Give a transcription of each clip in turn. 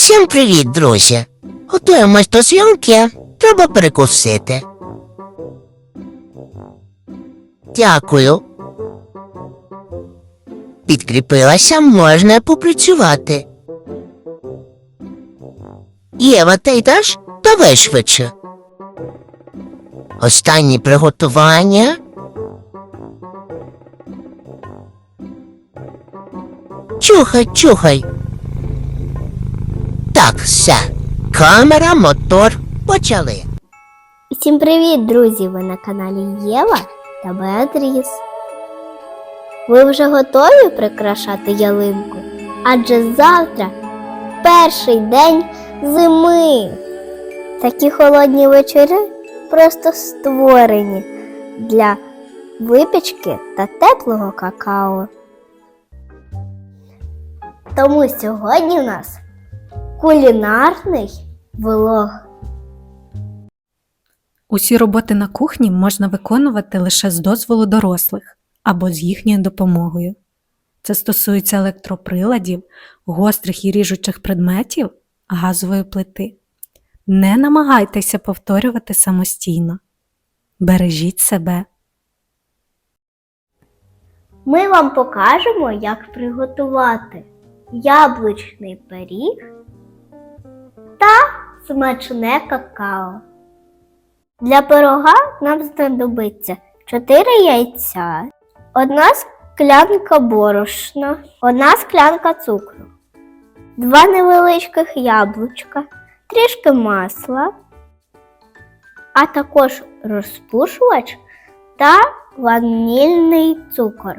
Усім привіт, друзі! Готуємось до зйомки. Треба перекусити. Дякую. Підкріпилася, можна попрацювати. Єва, ти йдеш? Давай швидше. Останні приготування. Чухай, чухай. Так, все. Камера, мотор, почали. Всім привіт, друзі! Ви на каналі Єва та Беатріс. Ви вже готові прикрашати ялинку? Адже завтра перший день зими. Такі холодні вечори просто створені для випічки та теплого какао. Тому сьогодні у нас кулінарний влог. Усі роботи на кухні можна виконувати лише з дозволу дорослих або з їхньою допомогою. Це стосується електроприладів, гострих і ріжучих предметів, газової плити. Не намагайтеся повторювати самостійно. Бережіть себе. Ми вам покажемо, як приготувати яблучний пиріг та смачне какао. Для пирога нам знадобиться 4 яйця, одна склянка борошна, одна склянка цукру, два невеличких яблучка, трішки масла, а також розпушувач та ванільний цукор.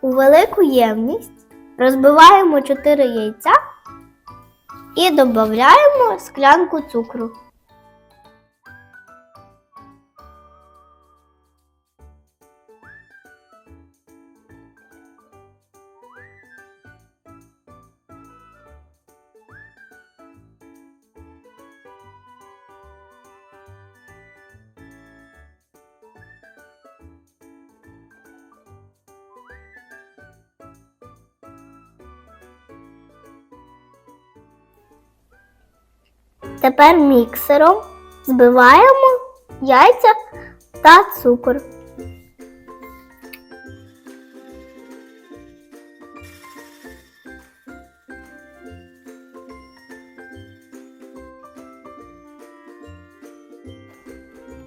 У велику ємність розбиваємо 4 яйця і додаємо склянку цукру. Тепер міксером збиваємо яйця та цукор.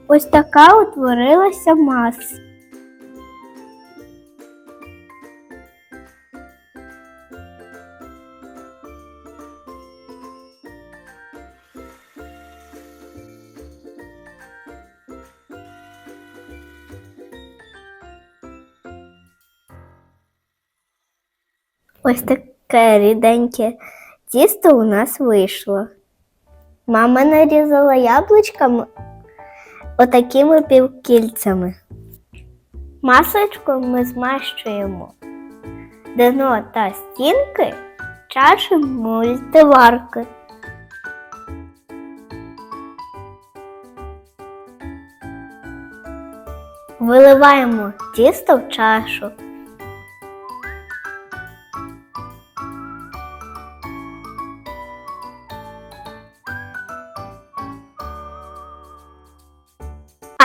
Ось така утворилася маса. Ось таке ріденьке тісто у нас вийшло. Мама нарізала яблучками отакими півкільцями. Масочку ми змащуємо дно та стінки чаші мультиварки. Виливаємо тісто в чашу.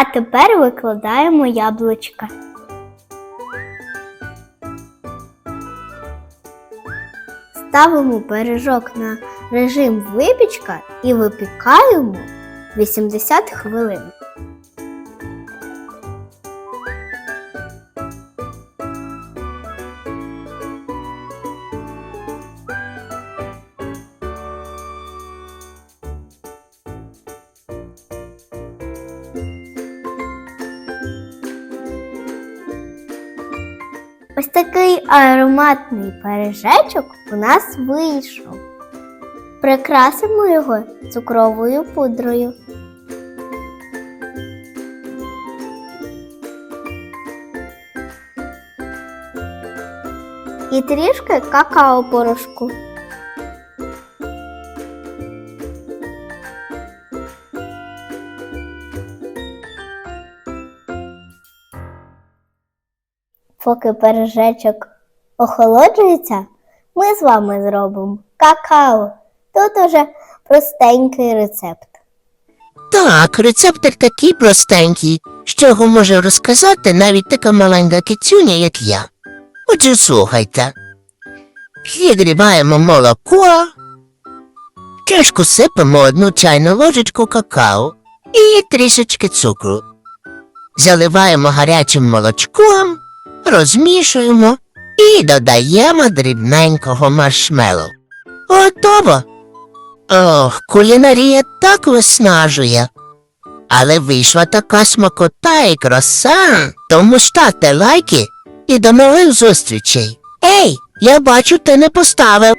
А тепер викладаємо яблучка. Ставимо пиріжок на режим випічка і випікаємо 80 хвилин. Ось такий ароматний пиріжечок у нас вийшов. Прикрасимо його цукровою пудрою. І трішки какао-порошку. Поки пиріжечок охолоджується, ми з вами зробимо какао. Тут уже простенький рецепт. Так, рецептик такий простенький, що його може розказати навіть така маленька кицюня, як я. Отже, слухайте. Підрібаємо молоко, чашку сипемо одну чайну ложечку какао і трішечки цукру. Заливаємо гарячим молочком, розмішуємо і додаємо дрібненького маршмелу. Готово! Ох, кулінарія так виснажує. Але вийшла така смакота і краса. Тому ставте лайки і до нових зустрічей. Ей, я бачу, ти не поставив.